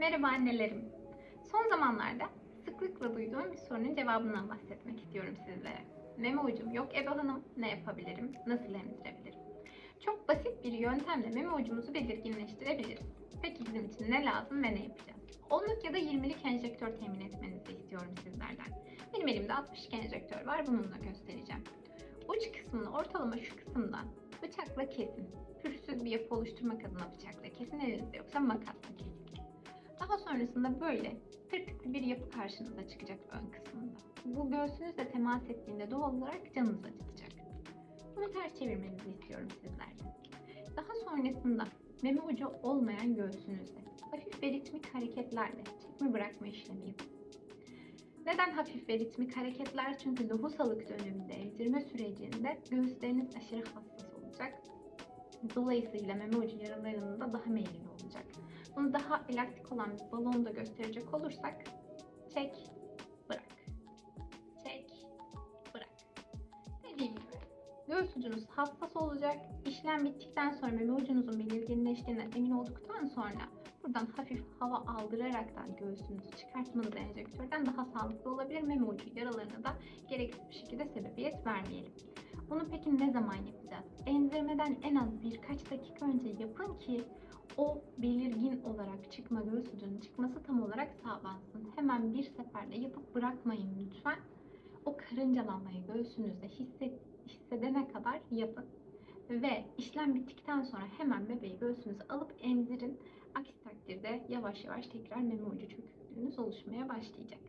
Merhaba annelerim. Son zamanlarda sıklıkla duyduğum bir sorunun cevabından bahsetmek istiyorum sizlere. Meme ucum yok Ebe Hanım, ne yapabilirim, nasıl emzirebilirim? Çok basit bir yöntemle meme ucumuzu belirginleştirebiliriz. Peki bizim için ne lazım ve ne yapacağız? 10'luk ya da 20'lik enjektör temin etmenizi istiyorum sizlerden. Benim elimde 62 enjektör var, bununla göstereceğim. Uç kısmını ortalama şu kısımdan bıçakla kesin. Pürüzsüz bir yapı oluşturmak adına bıçakla kesin, elinizde yoksa makasla kesin. Daha sonrasında böyle tırtıklı bir yapı karşınıza çıkacak ön kısmında. Bu göğsünüzle temas ettiğinde doğal olarak canınız acıtacak. Bunu ters çevirmenizi istiyorum sizlerden. Daha sonrasında meme ucu olmayan göğsünüzde hafif ve ritmik hareketlerle çekme bırakma işlemi yapın. Neden hafif ve ritmik hareketler? Çünkü lohusalık döneminde emzirme sürecinde göğüsleriniz aşırı hassas olacak. Dolayısıyla meme ucu yaralarının da daha meyilli olacak. Bunu daha elastik olan bir balonda gösterecek olursak çek, bırak. Çek, bırak. Dediğim gibi göğüs ucunuz hassas olacak. İşlem bittikten sonra meme ucunuzun belirginleştiğinden emin olduktan sonra buradan hafif hava aldıraraktan göğsünüzü çıkartmanız enjektörden daha sağlıklı olabilir. Meme ucu yaralarına da gereksiz bir şekilde sebebiyet vermeyelim. Bunu peki ne zaman yapacağız? Emzirmeden en az birkaç dakika önce yapın ki o belirgin olarak çıkma göğüs çıkması tam olarak sağlansın. Hemen bir seferde yapıp bırakmayın lütfen. O karıncalanmayı göğsünüzde hisset, hissedene kadar yapın. Ve işlem bittikten sonra hemen bebeği göğsünüze alıp emzirin. Aksi takdirde yavaş yavaş tekrar meme ucu çöküklüğünüz oluşmaya başlayacak.